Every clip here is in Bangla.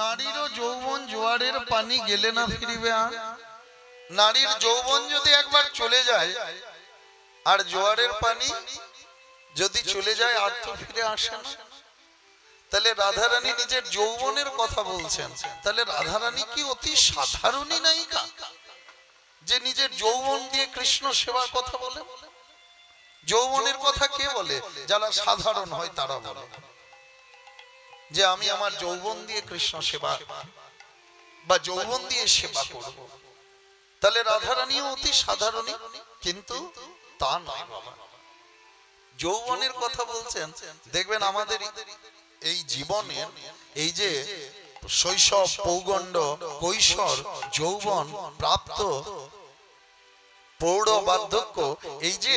নারীরও যৌবন জোয়ারের পানি গেলে না ফিরিবে আর নারীর যৌবন যদি একবার চলে যায়, আর জোয়ারের পানি যদি চলে যায়, আর তো ফিরে আসে না? তাহলে রাধারানী নিজের যৌবনের কথা বলছেন। তাহলে রাধারানী কি অতি সাধারণই নায়িকা? যে নিজের যৌবন দিয়ে কৃষ্ণ সেবার কথা বলে? যৌবনের কথা কে বলে? যারা সাধারণ হয় তারা বলে। যে আমি আমার যৌবন দিয়ে কৃষ্ণ সেবা বা যৌবন দিয়ে সেবা করব। তাহলে রাধারানীও অতি সাধারণই, কিন্তু তা নয় বাবা। যৌবনের কথা বলছেন, দেখবেন আমাদের এই জীবনের এই যে শৈশব পৌগণ্ড কৈশোর, যৌবন, প্রাপ্ত প্রৌঢ় বার্ধক্য, এই যে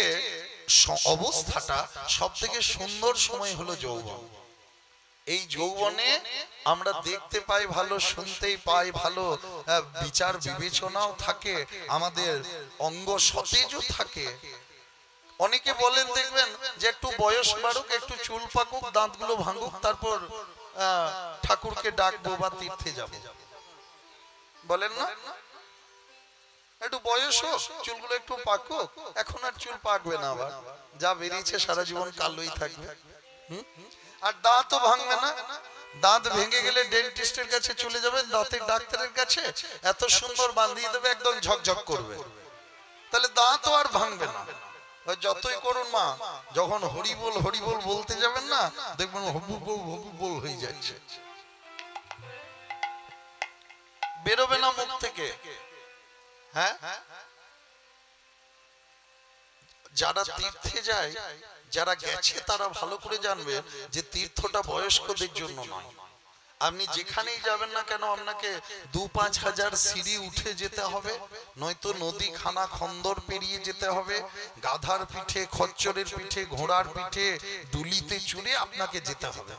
অবস্থাটা সব থেকে সুন্দর সময় হলো যৌবন। এই যৌবনে আমরা দেখতে পাই ভালো শুনতেই পাই ভালো বিচার বিবেচনাও থাকে আমাদের অঙ্গ সতেজও থাকে। অনেকে বলেন দেখবেন যে একটু বয়স বাড়ুক একটু চুল পাকুক দাঁতগুলো ভাঙুক তারপর ঠাকুরকে ডাকবো বা তীর্থে যাব। বলেন না? একটু বয়স হোক চুলগুলো একটু পাকুক এখন আর চুল পাকবে না আবার। যা বেরিয়েছে সারা জীবন কালোই থাকবে। হুম? আর দাঁতও ভাঙবে না। দাঁত ভেঙে গেলে ডেন্টিস্টের কাছে চলে যাবেন দাঁতের ডাক্তারের কাছে। এত সুন্দর বাঁধিয়ে দেবে, একদম ঝকঝক করবে। তাহলে দাঁতও আর ভাঙবে না। যতই করুন মা, যখন হরিবোল হরিবোল বলতে যাবেন না, দেখবেন হবু বল হবু বল হয়ে যাচ্ছে। বেরোবে না মুখ থেকে। হ্যাঁ? যারা তীর্থে যায় যারা গেছে তারা ভালো করে জানবে যে তীর্থটা বয়স্কদের জন্য নয়। আপনি যেখানেই যাবেন না কেন আপনাকে দু পাঁচ হাজার সিঁড়ি উঠে যেতে হবে নয়তো নদী খানা খন্দর পেরিয়ে যেতে হবে গাধার পিঠে খচ্চরের পিঠে ঘোড়ার পিঠে দুলিতে চড়ে আপনাকে যেতে হবে।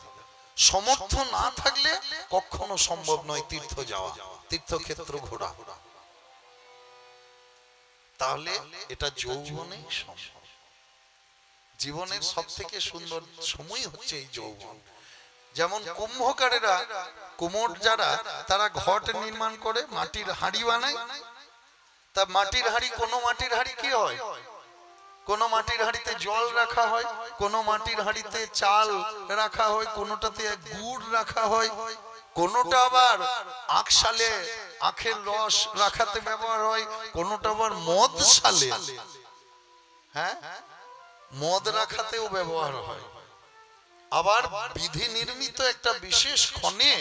সমর্থ না থাকলে কখনো সম্ভব নয় তীর্থ যাওয়া। তীর্থক্ষেত্র ঘোরা। তাহলে এটা যৌবনে সম্ভব। জীবনের সব থেকে সুন্দর সময় হচ্ছে এই যৌবন। যেমন কুম্ভকারেরা কুমোর যারা তারা ঘট নির্মাণ করে মাটির হাড়ি বানায়। তা মাটির হাড়ি কোনো মাটির হাড়ি কি হয়? কোন মাটির হাড়িতে জল রাখা হয় কোন মাটির হাড়িতে চাল রাখা হয় কোনোটাতে গুড় রাখা হয়। কোনোটা আবার আখ সালে আখের রস রাখাতে ব্যবহার হয়, কোনোটা আবার মদ সালে হ্যাঁ? মদ রাখাতেও ব্যবহার হয়। আবার বিধি নির্মিত একটা বিশেষ ক্ষণে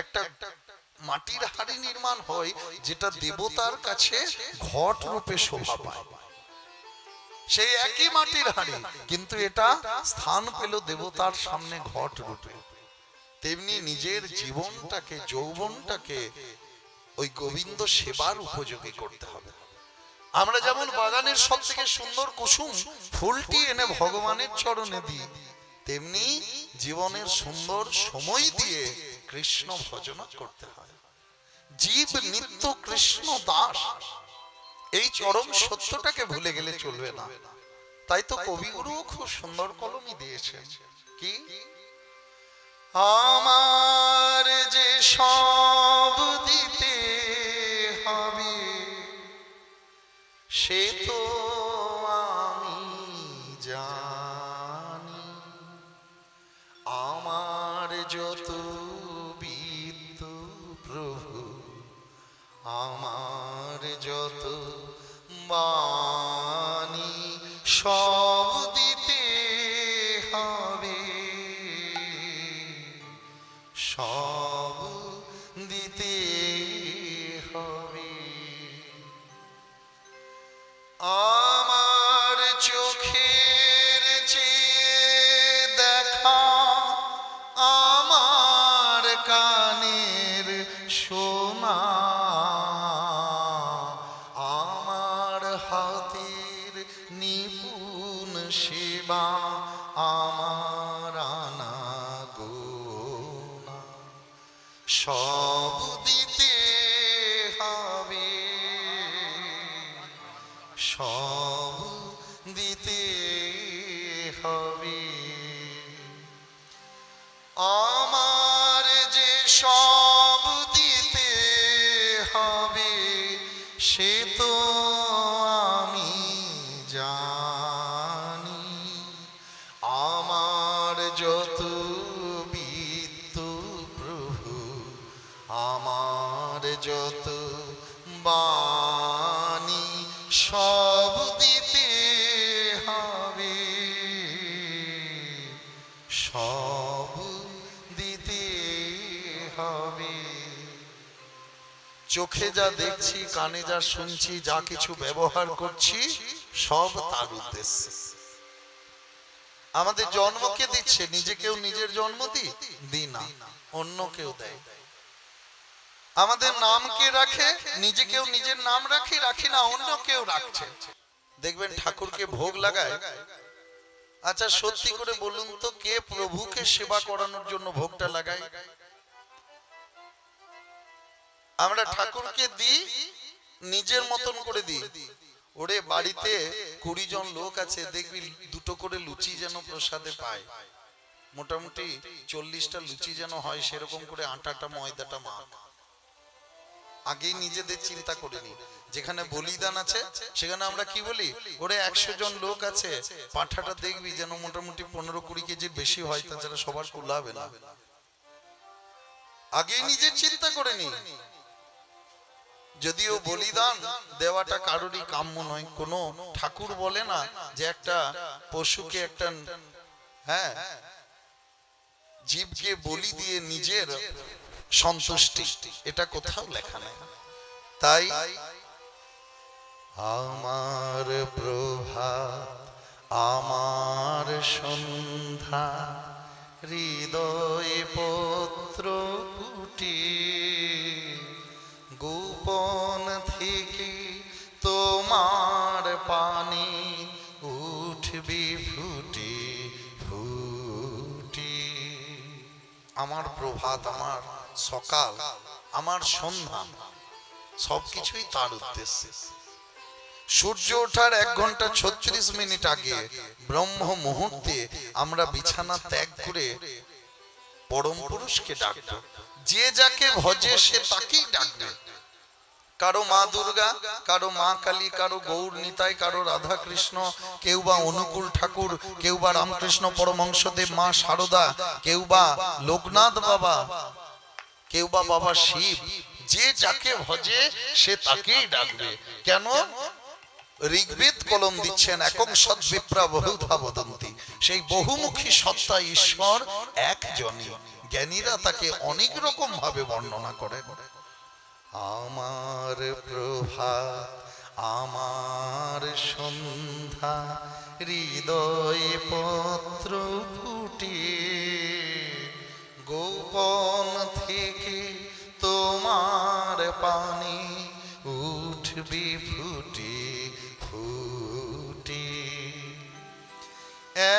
একটা মাটির হাড়ি নির্মাণ হয়, যেটা দেবতার কাছে ঘট রূপে শোভা পায়। সেই একই মাটির হাড়ি, কিন্তু এটা স্থান পেল দেবতার সামনে ঘট রূপে। তেমনি নিজের জীবনটাকে যৌবনটাকে ওই গোবিন্দ সেবার উপযোগী করতে হবে। আমরা যেমন বাগানের সব থেকে সুন্দর কুসুম ফুলটি এনে ভগবানের চরণে দিই। তেমনি জীবনের সুন্দর সময় দিয়ে কৃষ্ণ ভজনা করতে হয়। জীব নিত্য কৃষ্ণ দাস। এই চরম সত্যটাকে ভুলে গেলে চলবে না। তাই তো কবিগুরু খুব সুন্দর কলমই দিয়েছে কি? আমার যে সব দিতে হবে সে তো যত বাণী সব দিতে হবে, সব দিতে হবে। চোখে যা দেখছি, কানে যা শুনছি, যা কিছু ব্যবহার করছি, সব তার উদ্দেশ্যে। আমাদের জন্ম কে দিচ্ছে, নিজেকেও নিজের জন্ম দি না অন্য কেউ দেয়। আমাদের নাম কে রাখে? নিজে কেউ নিজের নাম রাখি রাখি না অন্য কেউ রাখছে। দেখবেন ঠাকুরকে ভোগ লাগায়। আচ্ছা সত্যি করে বলুন তো কে প্রভুকে সেবা করানোর জন্য ভোগটা লাগায়? আমরা ঠাকুরকে দিই নিজের মতন করে দিই। ওরে বাড়িতে কুড়ি জন লোক আছে দেখবি দুটো করে লুচি যেন প্রসাদে পায়। মোটামুটি চল্লিশটা লুচি যেন হয় সেরকম করে আটাটা ময়দাটা মাখ। আগেই নিজেদের চিন্তা করে নি যেখানে বলিদান আছে, সেখানে আমরা কি বলি? ওরে একশো জন লোক আছে, পাঁঠাটা দেখবি যেন মোটামুটি পনেরো কুড়ি কেজির বেশি হয় তাছাড়া সবার কুলাবে না। আগেই নিজের চিন্তা করে নি যদিও বলিদান দেওয়াটা কারোরই কাম্য নয়, কোনো ঠাকুর বলে না যে একটা পশুকে একটা হ্যাঁ জীবকে বলি দিয়ে নিজের সন্তুষ্টি, এটা কোথাও লেখা নেই। তাই আমার প্রভাত, আমার সন্ধ্যা, হৃদয় পত্র পুটি, গোপন থেকে তোমার পানি উঠবি ফুটি ফুটি। আমার প্রভাত আমার সকাল আমার সন্ধ্যা সবকিছুই তার উদ্দেশ্যে। সূর্য ওঠার এক ঘণ্টা ছত্রিশ মিনিট আগে ব্রহ্ম মুহূর্তে আমরা বিছানা ত্যাগ করে পরম পুরুষকে ডাকবো যে যাকে ভজে সে তাকেই ডাকবে। কারও মা দুর্গা, কারও মা কালী, কারও গৌর নিতাই, কারও রাধা কৃষ্ণ, কেউ বা অনুকূল ঠাকুর, কেউ বা রামকৃষ্ণ পরমংশদেব মা সারদা, কেউ বা লোকনাথ বাবা কেউ বা বাবা শিব, যে যাকে ভজে, সে তাকেই ডাকবে। কেন? ঋগ্বেদ কলম দিচ্ছেন একক সৎ বিপ্রা বহুধা বদন্তি। সেই বহুমুখী সত্তা ঈশ্বর একজনই। জ্ঞানীরা তাকে অনেক রকম ভাবে বর্ণনা করেন। আমার প্রভাত, আমার সন্ধ্যা, হৃদয় পত্র ফুটে গোপন থেকে তোমার পানি উঠবি ফুটি ফুটি।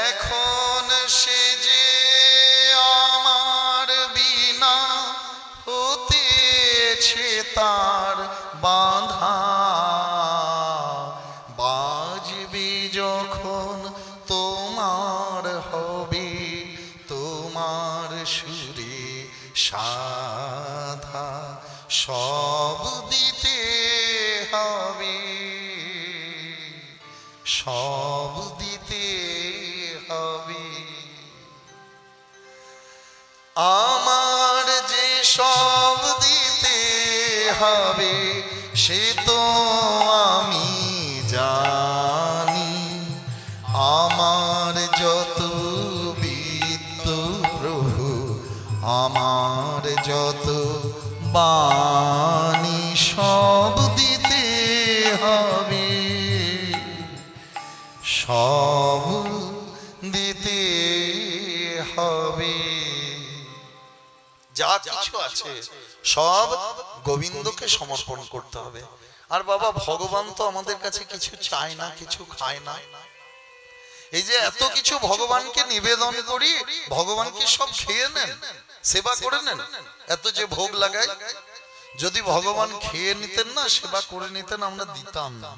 এখন সে যে সব দিতে হবে। সব দিতে হবে। আমার যে সব দিতে হবে সে বাণী সব দিতে হবে। সব দিতে হবে। যা কিছু আছে, সব গোবিন্দকে সমর্পণ করতে হবে। আর বাবা, ভগবান তো আমাদের কাছে কিছু চায় না, কিছু খায় না। এই যে এত কিছু ভগবানকে নিবেদন করি, ভগবান কি সব খেয়ে নেন? সেবা করে নেন এত যে ভোগ লাগায়? যদি ভগবান খেয়ে নিতেন না সেবা করে নিতেন আমরা দিতাম না।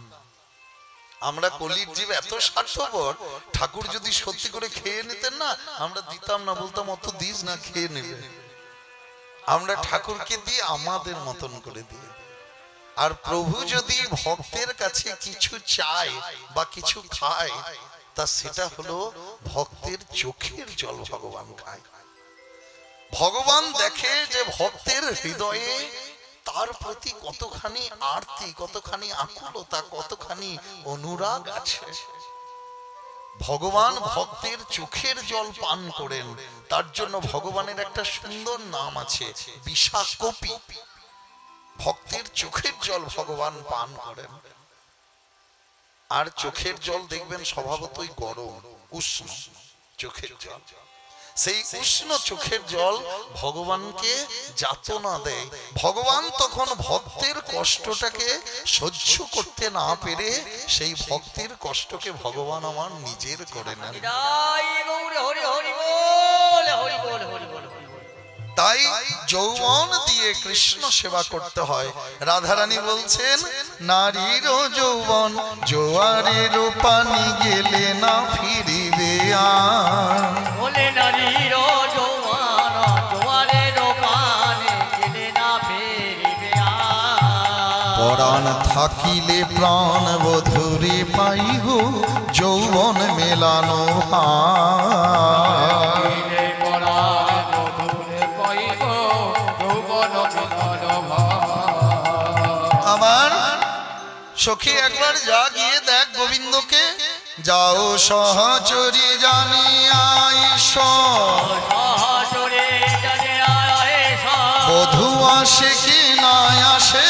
আমরা কলির জীব এত স্বার্থপর ঠাকুর যদি সত্যি করে খেয়ে নিতেন না আমরা দিতাম না বলতাম অত দিস না খেয়ে নেবে। আমরা ঠাকুরকে দিয়ে আমাদের মতন করে দিই। আর প্রভু যদি ভক্তের কাছে কিছু চায় বা কিছু খায় তা সেটা হলো ভক্তের চোখের জল ভগবান খায়। ভগবান দেখে যে ভক্তের হৃদয়ে তার প্রতি কতখানি আরতি, কতখানি আকুলতা, কতখানি অনুরাগ আছে। ভগবান ভক্তের চোখের জল পান করেন, তার জন্য ভগবানের একটা সুন্দর নাম আছে, বিশাকপি। ভক্তের চোখের জল ভগবান পান করেন। আর চোখের জল দেখবেন স্বভাবতই গরম, উষ্ণ চোখের জল। সেই উষ্ণ চোখের জল ভগবানকে যাতনা দেয়। ভগবান তখন ভক্তের কষ্টটাকে সহ্য করতে না পেরে সেই ভক্তের কষ্টকে ভগবান আমার নিজের করে নেন। তাই যৌবন দিয়ে কৃষ্ণ সেবা করতে হয়। রাধারানী বলছেন নারীর যৌবন জোয়ারের পানি গেলে না ফিরিবে বলে গেলে না ফিরিবে পরাণ থাকিলে প্রাণ বধুরে পাইব যৌবন মেলানো। আবার সখী একবার গোবিন্দকে যাও সহচরি জানি সব। বধু আসে কি না আসে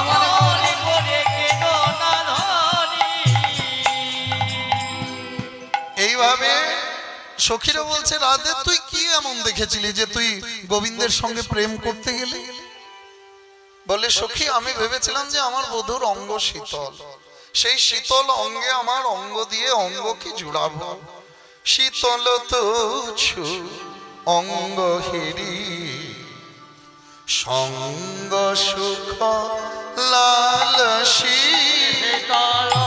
আমার মনে করে কেঁদো না ধনী। এইভাবে সখীরা বলছে, রাধে, তুই কি এমন দেখেছিলি যে তুই গোবিন্দের সঙ্গে প্রেম করতে গেলি? বলে, সখী, আমি ভেবেছিলাম যে আমার বধুর অঙ্গ শীতল। সেই শীতল অঙ্গে আমার অঙ্গ দিয়ে অঙ্গকে জুড়াবো? শীতল তো অঙ্গ হেরি। সঙ্গ সুখ লাল শীতল।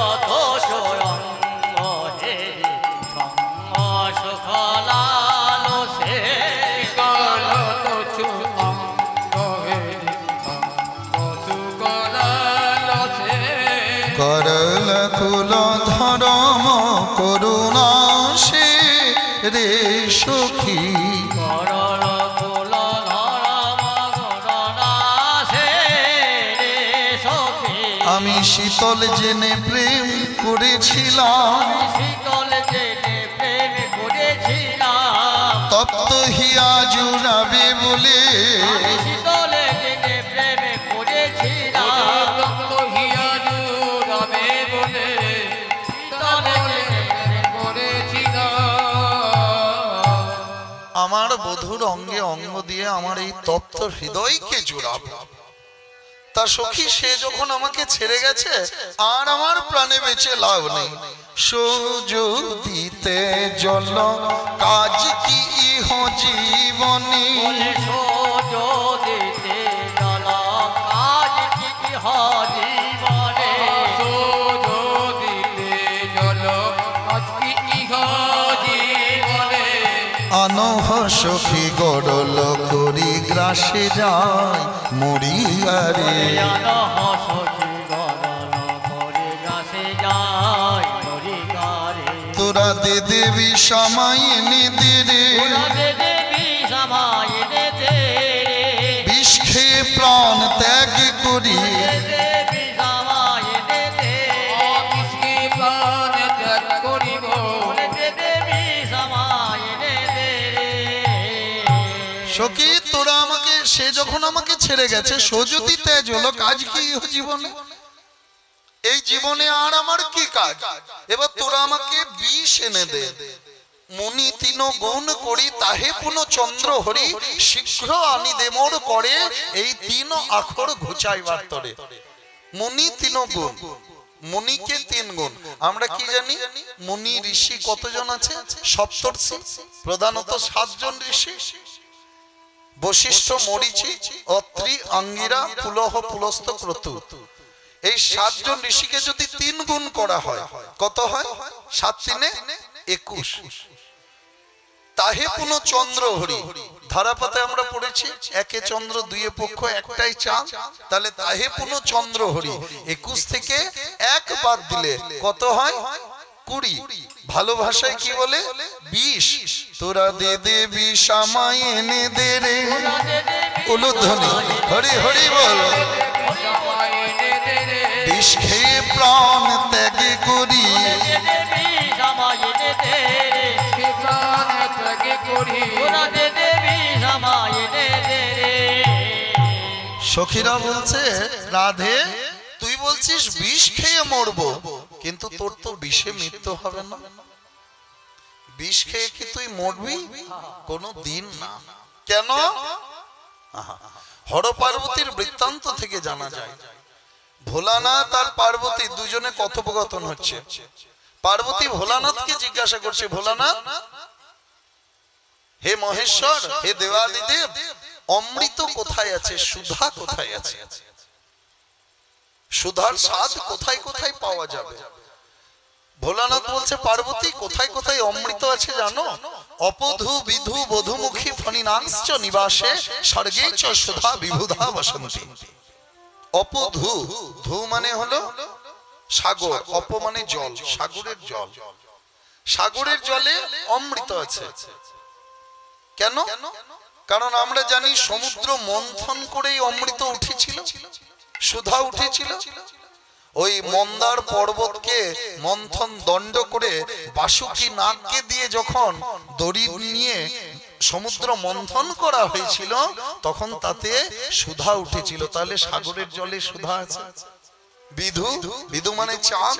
শীতল জেনে প্রেম করেছিলাম। শীতল জেনে প্রেম করেছিলাম তপ্ত হিয়া জুড়াবে বলে শীতল জেনে প্রেম করেছিলাম রক্ত হিয়া জুড়াবে বলে আমার বধুর অঙ্গে অঙ্গ দিয়ে আমার এই তপ্ত হৃদয়কে জুড়াবো। তা সখী সে যখন আমাকে ছেড়ে গেছে আর আমার প্রাণে বেঁচে লাভ নেই। সুযোদিতে জল কাজ কি ইহ জীবনী? জল কাজ কি কি দিতে জল আজকে ইহা জীবনে? আনহ সখী গড়ল গ্রাসে যায় মরিয়ারে তোরা দে দেবী সময় দিরে সে যখন আমাকে ছেড়ে গেছে সজতি তেজ হলো কাজ কি জীবনে? এই জীবনে আর আমার কি কাজ? এবার তোরা আমাকে বিষ এনে দে। মুনি তিন গুণ করি তাহে পুন চন্দ্র হরি শীঘ্র আনি দেমর করে এই তিন আখর ঘুচাইবার তরে। মুনি তিন গুণ মুনিকে তিন গুণ। আমরা কি জানি? মুনি ঋষি কতজন আছে? সপ্তর্ষি। প্রধানত সাতজন ঋষি। বশিষ্ঠ মরিচি অত্রি অঙ্গিরা পুলহ পুলস্ত ক্রতু। এই সাতজন ঋষিকে যদি তিন গুণ করা হয় কত হয়? সাত তিনে একুশ। তাহে পুন চন্দ্র হরি। ধারাপাতে আমরা পড়েছি একে চন্দ্র দুইয়ে পক্ষ একটাই চাঁদ। তাহলে তাহে পুন চন্দ্র হরি। একুশ থেকে এক বাদ দিলে কত হয়? কুড়ি। ভালো ভাষায় কি বলে? বিশ তোরা দে দে বিষ দে রে। উলুধ্বনি। হরি হরি বল। বিষ খেয়ে প্রাণ ত্যাগে করি। দেবী দেবী সখীরা বলছে, রাধে বলছিস বিষ খেয়ে মরবো। কিন্তু তোর তো বিষে মৃত্যু হবে না। বিষ খেয়ে কি তুই মরবি? কোনো দিন না। কেন? হর পার্বতীর বৃত্তান্ত থেকে জানা যায় ভোলানাথ আর পার্বতী দুজনে কথোপকথন হচ্ছে। পার্বতী ভোলানাথকে জিজ্ঞাসা করছে ভোলানাথ হে মহেশ্বর হে দেবাদিদেব অমৃত কোথায় আছে? সুধা কোথায় আছে? সুধার স্বাদ কোথায় কোথায় পাওয়া যাবে? ভোলানাথ বলছে, পার্বতী, কোথায় কোথায় অমৃত আছে জানো? অপধু, বিধু, বধুমুখী, ফণিনাংশ্চ নিবাসে স্বর্গে চ সুধা, বিভুধা, বসন্তী। অপধু, ধু মানে হলো সাগর, অপ মানে জল, সাগরের জল। সাগরের জলে অমৃত আছে। কেন? কারণ আমরা জানি সমুদ্র মন্থন করেই অমৃত উঠেছিল। সুধা উঠেছিল। ওই মন্দার পর্বতকে মন্থন দণ্ড করে বাসুকি নাগকে দিয়ে যখন দড়ি নিয়ে সমুদ্র মন্থন করা হয়েছিল, তখন তাতে সুধা উঠেছিল। তাহলে সাগরের জলে সুধা আছে? বিধু বিধু মানে চাঁদ।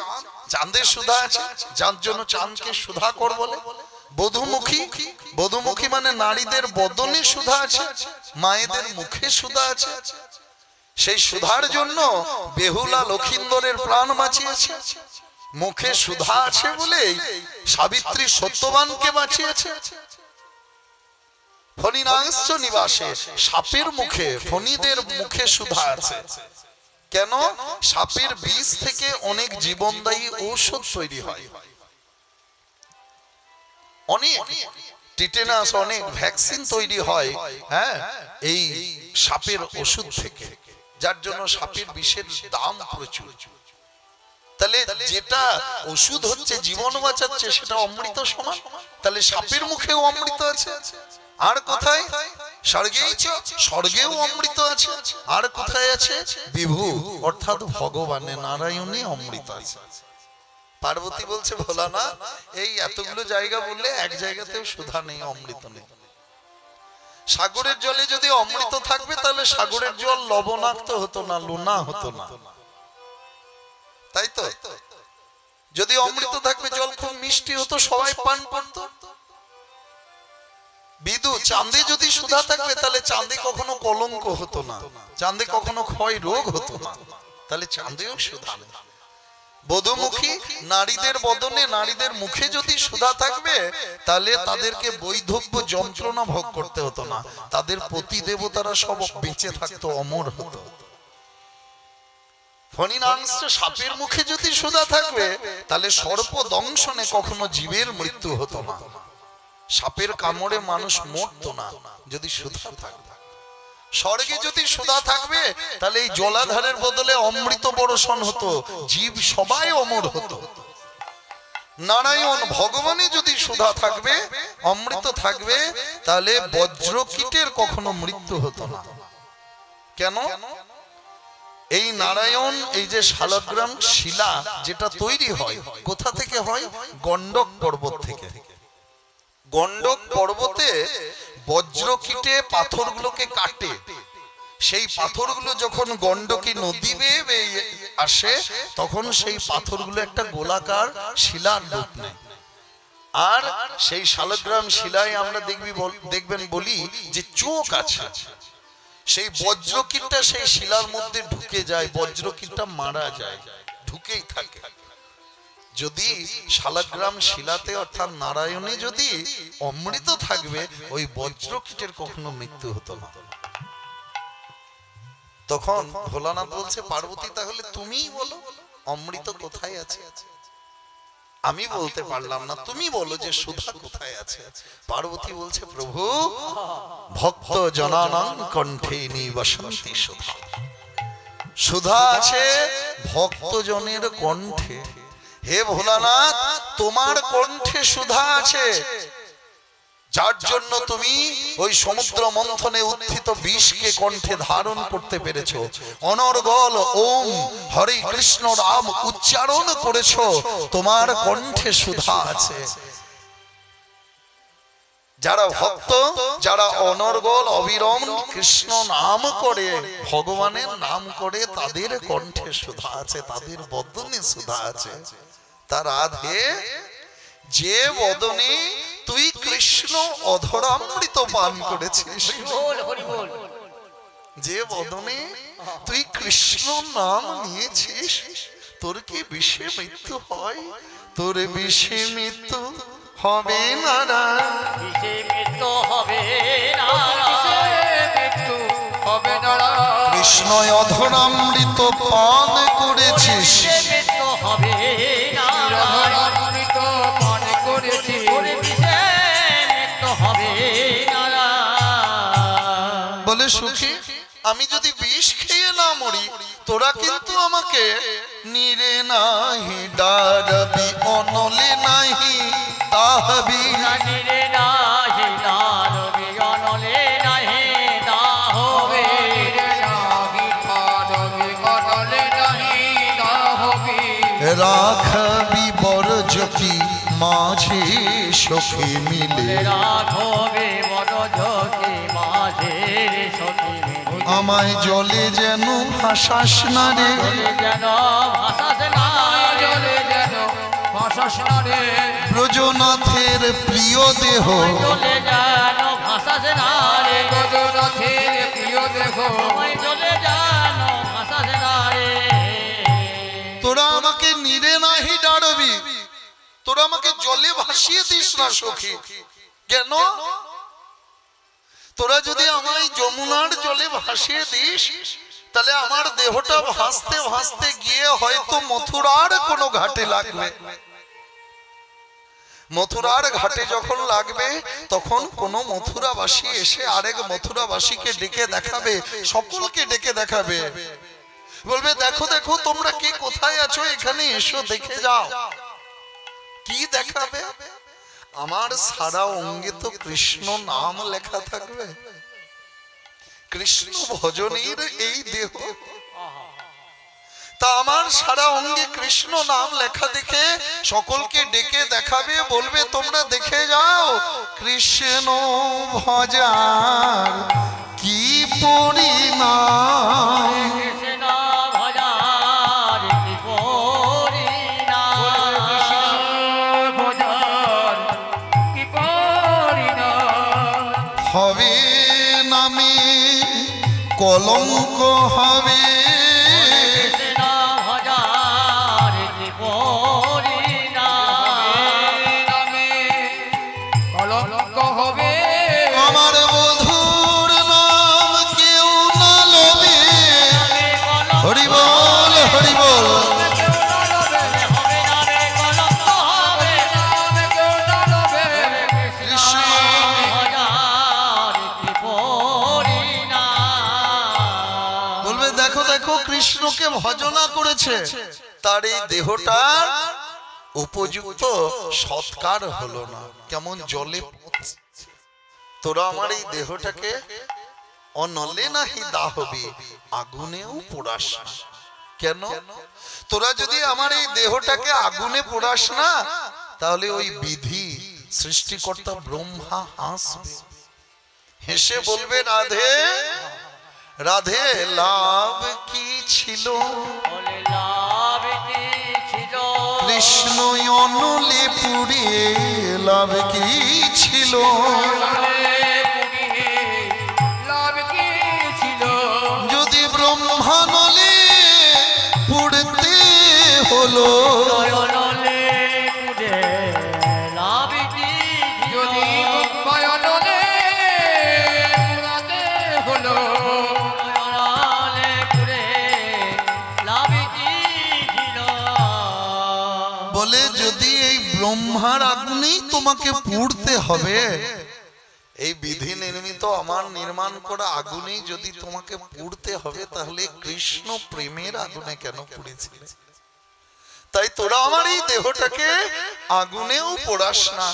চাঁদের সুধা আছে। যার জন্য চাঁদকে সুধা কর বলে। বধুমুখী বধুমুখী মানে নারীদের বদনে সুধা আছে। মায়েদের মুখে সুধা আছে। সেই সুধার জন্য বেহুলা লক্ষিন্দরের প্রাণ বাঁচিয়েছে। মুখে সুধা আছে বলেই সাবিত্রী সত্যবানকে বাঁচিয়েছে। ফণিনাংশ নিবাসে সাপের মুখে, ফণিদের মুখে সুধা আছে। কেন? সাপের বীজ থেকে অনেক জীবনদায়ী ঔষধ তৈরি হয়। অনেক টিটেনাস, অনেক ভ্যাকসিন তৈরি হয় হ্যাঁ এই সাপের ওষুধ থেকে। যার জন্য সাপের বিষের দাম প্রচুর। তাহলে যেটা ওষুধ হচ্ছে জীবন বাঁচাচ্ছে সেটা অমৃত সমান। তাহলে সাপের মুখেও অমৃত আছে। আর কোথায়? স্বর্গেই স্বর্গেও অমৃত আছে। আর কোথায় আছে? বিভু। অর্থাৎ ভগবানে নারায়ণে অমৃত আছে। পার্বতী বলছে ভোলা না এই এতগুলো জায়গা বললে এক জায়গাতেও সুধা নেই অমৃত নেই। সাগরের জলে যদি অমৃত থাকবে, তাহলে সাগরের জল লবণাক্ত হতো না, লোনা হতো না। তাই তো? যদি অমৃত থাকবে, জল খুব মিষ্টি হতো, সবাই পান করতো। বিদু, চাঁদে যদি সুধা থাকবে, তাহলে চাঁদে কখনো কলঙ্ক হতো না। চাঁদে কখনো ক্ষয় রোগ হতো না। তাহলে চাঁদেও সুধা নেই। বধুমুখী, নারীদের বদনে নারীদের মুখে যদি সুধা থাকবে, তাহলে তাদেরকে বৈধব্য যন্ত্রণা ভোগ করতে হতো না। তাদের পতি দেবতারা সব বেঁচে থাকতো, অমর হতো। সাপের মুখে যদি সুধা থাকবে, তাহলে সর্প দংশনে কখনো জীবের মৃত্যু হতো না। সাপের কামড়ে মানুষ মরতো না, যদি সুধা থাকবে স্বর্গে যদি সুধা থাকবে তাহলে এই জলাধারের বদলে অমৃত বর্ষণ হতো জীব সবাই অমর হতো। নারায়ণ ভগবানে যদি সুধা থাকবে অমৃত থাকবে তাহলে বজ্রকীটের কখনো মৃত্যু হতো না। কেন? এই নারায়ণ এই যে শালগ্রাম শিলা যেটা তৈরি হয় কোথা থেকে হয়? গন্ডক পর্বত থেকে। গন্ডক পর্বতে বজ্রকীটে পাথরগুলোকে কাটে। সেই পাথরগুলো যখন গন্ডকী নদী বেয়ে বেয়ে আসে তখন সেই পাথরগুলো একটা গোলাকার শিলার রূপ নেয়। আর সেই শালগ্রাম শিলায় আমরা দেখবি দেখবেন বলি যে চোখ আছে। সেই বজ্রকীটটা সেই শিলার মধ্যে ঢুকে যায় বজ্রকীটটা মারা যায়। ঢুকেই থাকে। যদি শালাগ্রাম শিলাতে অর্থাৎ নারায়ণে যদি অমৃত থাকবে ওই বজ্রকীটের কখনো মৃত্যু হতো না। তখন ভোলানাথ বলছে পার্বতী তাহলে তুমিই বলো অমৃত কোথায় আছে? আমি বলতে পারলাম না তুমি বলো যে সুধা কোথায় আছে? পার্বতী বলছে প্রভু ভক্ত জনানাং কণ্ঠে নিবসন্তি সুধা। সুধা। আছে ভক্তজনের কণ্ঠে হে ভোলানাথ, তোমার কণ্ঠে সুধা আছে। যার জন্য তুমি ওই সমুদ্র মন্থনে উত্থিত বিষকে কণ্ঠে ধারণ করতে পেরেছ। অনর্গল ওম, হরে কৃষ্ণ রাম উচ্চারণ করেছ। তোমার কণ্ঠে সুধা আছে। যারা ভক্ত, যারা অনর্গল অবিরম কৃষ্ণ নাম করে, ভগবানের নাম করে, তাদের কণ্ঠে সুধা আছে, তাদের বদনে সুধা আছে। তার আধে যে বদনে তুই কৃষ্ণ অধরামৃত পান করেছিস। বল হরি বল যে বদনে তুই কৃষ্ণ নাম নিয়েছিস তোর কি বিষে মৃত্যু হয়? তোর বিষে মৃত্যু হবে না না মৃত্যু হবে না মৃত্যু হবে নারায়ণ। কৃষ্ণ অধরামৃত পান করেছিস। মৃত্যু হবে বলে সুখী আমি যদি বিষ খেয়ে না মরি তোরা কিন্তু আমাকে নিরে নাহি ডারবি অনলে নাহি তাহবি। নাহিরে নাহি নারবি অনলে নাহি নাহি পারবি অনলে নাহি না হবি রাখবি বরজকি মাঝে সখী মিলে। রাঘবে আমায় জলে যেন ভাসাস না রে। ব্রজনাথের প্রিয় দেহ। তোরা আমাকে নিরে নাহি ডাড়বি। তোরা আমাকে জলে ভাসিয়ে দিস না সখী। কেন? তোরা যদি আমায় যমুনার জলে ভাসিয়ে দিস, তাহলে আমার দেহটা ভাসতে ভাসতে গিয়ে হয়তো মথুরার কোনো ঘাটে লাগবে। মথুরার ঘাটে যখন লাগবে, তখন কোন মথুরাবাসী এসে আরেক মথুরাবাসীকে ডেকে দেখাবে, সকলকে ডেকে দেখাবে। বলবে, দেখো দেখো, তোমরা কে কোথায় আছো? এখানে এসো, দেখে যাও। কি দেখাবে? আমার সারা অঙ্গে তো কৃষ্ণ নাম লেখা থাকবে। কৃষ্ণ ভজনের এই দেহ। তা আমার সারা অঙ্গে কৃষ্ণ নাম লেখা দেখে সকলকে ডেকে দেখাবে বলবে তোমরা দেখে যাও কৃষ্ণ ভজার কি পরিণাম। ভজনা করেছে। তার এই দেহটা উপযুক্ত সৎকার হলো না। কেমন জলে তোরা আমার এই দেহটাকে অনলে নাহি দাহবি, আগুনেও পোড়াস না। কেন? তোরা যদি আমার এই দেহটাকে আগুনে পোড়াস না, তাহলে ওই বিধি সৃষ্টিকর্তা ব্রহ্মা হাসবে। হেসে বলবে, রাধে রাধে লাভ কি ছিল? কৃষ্ণ অনলে ছিল? লাভ কি ছিল? যদি ব্রহ্মানলে পুড়তে হলো তোমাকে পুড়তে হবে। এই বিধি নির্মিত আমার নির্মাণ করা আগুনেই যদি তোমাকে পুড়তে হবে তাহলে কৃষ্ণ প্রেমের আগুনে কেন পুড়েছিলে? তাই তোরা আমার এই দেহটাকে আগুনেও পোড়াস না।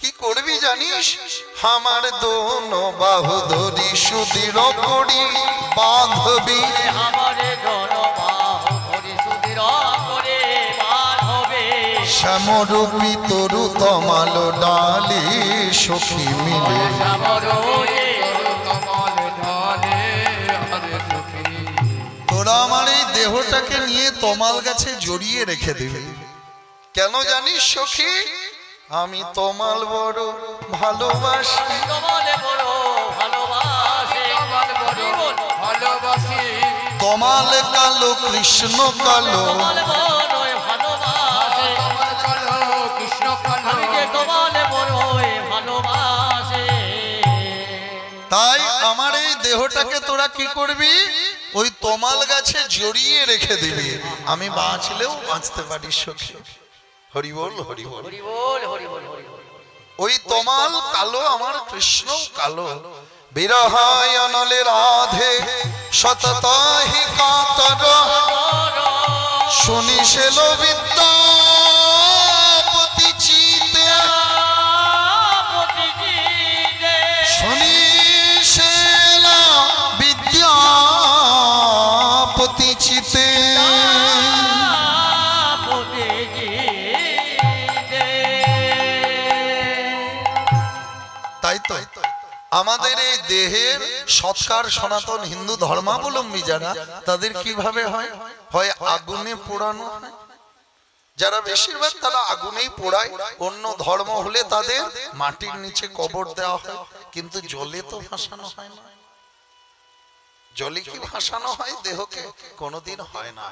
কি করবি জানিস? আমার দোনো বাহু ধরি সুদৃঢ় করি বাঁধবি আমারে শ্যামরূপী তরু তমাল ডালি সখী মিলে। তোরা আমার এই দেহটাকে নিয়ে তমাল গাছে জড়িয়ে রেখে দিবি। কেন জানিস সখী? আমি তমাল বড় ভালোবাসি। তমাল কালো, কৃষ্ণ কালো। তাই আমার এই দেহটাকে তোরা কি করবি? ওই তমাল গাছে জড়িয়ে রেখে দিবি। আমি বাঁচলেও বাঁচতে পারি সখী। হরি বল হরি বল। হরি বল হরি বল হরি বল। ওই তমাল কালো আমার কৃষ্ণ কালো। বিরহায় অনলে রাধে সততাহি কাতর। শুনিছিল বিদ্যাপতি আমাদের এই দেহের সৎকার সনাতন হিন্দু ধর্মাবলম্বী যারা, তাদের কীভাবে হয়? হয় আগুনে পোড়ানো যারা বেশিরভাগ তারা আগুনেই পোড়ায়। অন্য ধর্ম হলে তাদের মাটির নিচে কবর দেওয়া হয়, কিন্তু জলে তো ভাসানো হয় না। জলে কি ভাসানো হয়? দেহকে কোনোদিন হয় না।